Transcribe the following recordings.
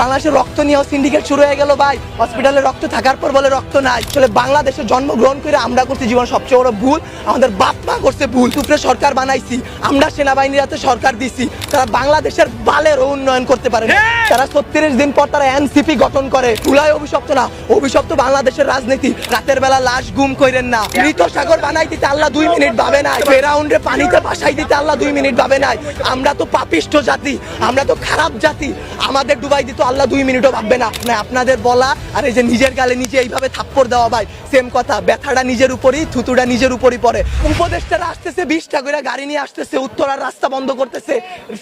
বাংলাদেশের রক্ত নিয়েও সিন্ডিকেট শুরু হয়ে গেল ভাই। হসপিটালে রক্ত থাকার পর বলে রক্ত নাই। আসলে বাংলাদেশে জন্মগ্রহণ করে আমরা করছি জীবন সবচেয়ে বড় ভুল আমাদের বাপ মা করছে ভুল। উপরে সরকার বানাইছি আমরা সেনাবাহিনীর হাতে সরকার দিছি। তারা বাংলাদেশের বালের উন্নয়ন করতে পারে তারা ছত্রিশ দিন পর তারা এনসিপি গঠন করে। তুলায় অভিশপ্ত না। অভিশপ্ত বাংলাদেশের রাজনীতি। রাতের বেলা লাশ গুম কইরেন না। মৃত সাগর বানাই দিতে আল্লাহ দুই মিনিট ভাবে নাই। ফেরাউন্ডে পানিতে বাসাই দিতে আল্লাহ দুই মিনিট ভাবে নাই। আমরা তো পাপিষ্ট জাতি আমরা তো খারাপ জাতি। আমাদের ডুবাই দিত আল্লাহ দুই মিনিটও ভাববে না। না আপনাদের বলা আর এই যে নিজের গালে নিজে এইভাবে থাপ্পড় দেওয়া ভাই সেম কথা। ব্যথাটা নিজের উপরই থুতুটা নিজের উপরই পড়ে। উপদেষ্টারা আসতেছে বিশটা করে গাড়ি নিয়ে আসতেছে উত্তরার রাস্তা বন্ধ করতেছে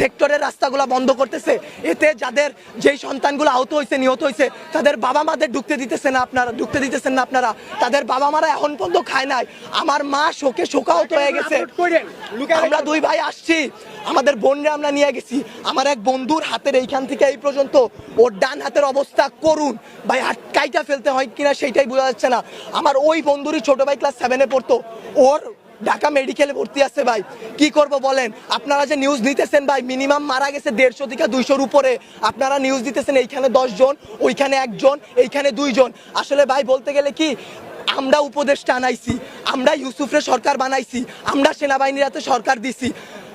সেক্টরের রাস্তাগুলো বন্ধ করতেছে। এতে যাদের যেই সন্তানগুলো আহত হয়েছে নিহত হয়েছে তাদের বাবা মাদের ঢুকতে দিতেছে না আপনারা ঢুকতে দিতেছেন না আপনারা। তাদের বাবা মারা এখন পর্যন্ত খায় নাই। আমার মা শোকে শোকাহত হয়ে গেছে। আমরা দুই ভাই আসছি। আমাদের বোনরা আমরা নিয়ে গেছি। আমার এক বন্ধুর হাতের এইখান থেকে এই পর্যন্ত ওর ডান হাতের অবস্থা করুন। ভাই হাত কাইটা ফেলতে হয় কিনা সেইটাই বোঝা যাচ্ছে না। আমার ওই বন্ধুরই ছোট ভাই ক্লাস সেভেনে পড়তো। ওর ঢাকা মেডিকেলে ভর্তি আছে ভাই। কি করব বলেন? আপনারা যে নিউজ নিতেছেন ভাই মিনিমাম মারা গেছে দেড়শো থেকে দুইশোর উপরে। আপনারা নিউজ দিতেছেন, এইখানে জন ওইখানে একজন, এইখানে দুইজন। আসলে ভাই, বলতে গেলে কি, আমরা উপদেশটা আনাইছি, আমরা ইউসুফরে সরকার বানাইছি, আমরা সেনাবাহিনীর হাতে সরকার দিছি।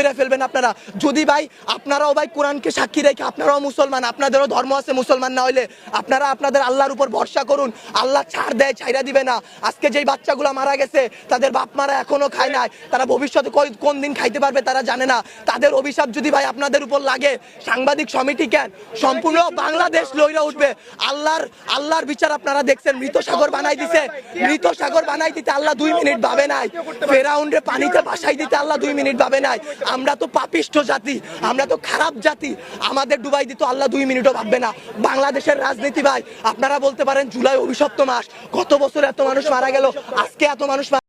করে ফেলবেন আপনারা। যদি ভাই, আপনারাও ভাই কোরআনকে সাক্ষী রেখে আপনারাও মুসলমান, আপনাদেরও ধর্ম আছে মুসলমান না হইলে আপনারা আপনাদের আল্লাহর উপর ভরসা করুন। আল্লাহ ছাড় দেয় ছাইরা দিবে না। আজকে যেই বাচ্চাগুলো মারা গেছে, তাদের বাপ মারা এখনও খায় নাই। তারা ভবিষ্যতে কোন দিন খাইতে পারবে তারা জানে না। তাদের অভিশাপ যদি ভাই আপনাদের উপর লাগে, সাংবাদিক সমিতি কেন? সম্পূর্ণ বাংলাদেশ লইরা উঠবে। আল্লাহর আল্লাহর বিচার আপনারা দেখছেন, মৃত সাগর বানাই দিছে। মৃত সাগর বানাই দিতে আল্লাহ দুই মিনিট ভাবে নাই। ফেরাউন্ডে পানিতে ভাসাই দিতে আল্লাহ দুই মিনিট ভাবে নাই। আমরা তো পাপিষ্ঠ জাতি, আমরা তো খারাপ জাতি। আমাদের ডুবাই দিত আল্লাহ দুই মিনিটও ভাববে না। বাংলাদেশের রাজনীতি ভাই, আপনারা বলতে পারেন জুলাই অভিশপ্ত মাস গত বছর এত মানুষ মারা গেল, আজকে এত মানুষ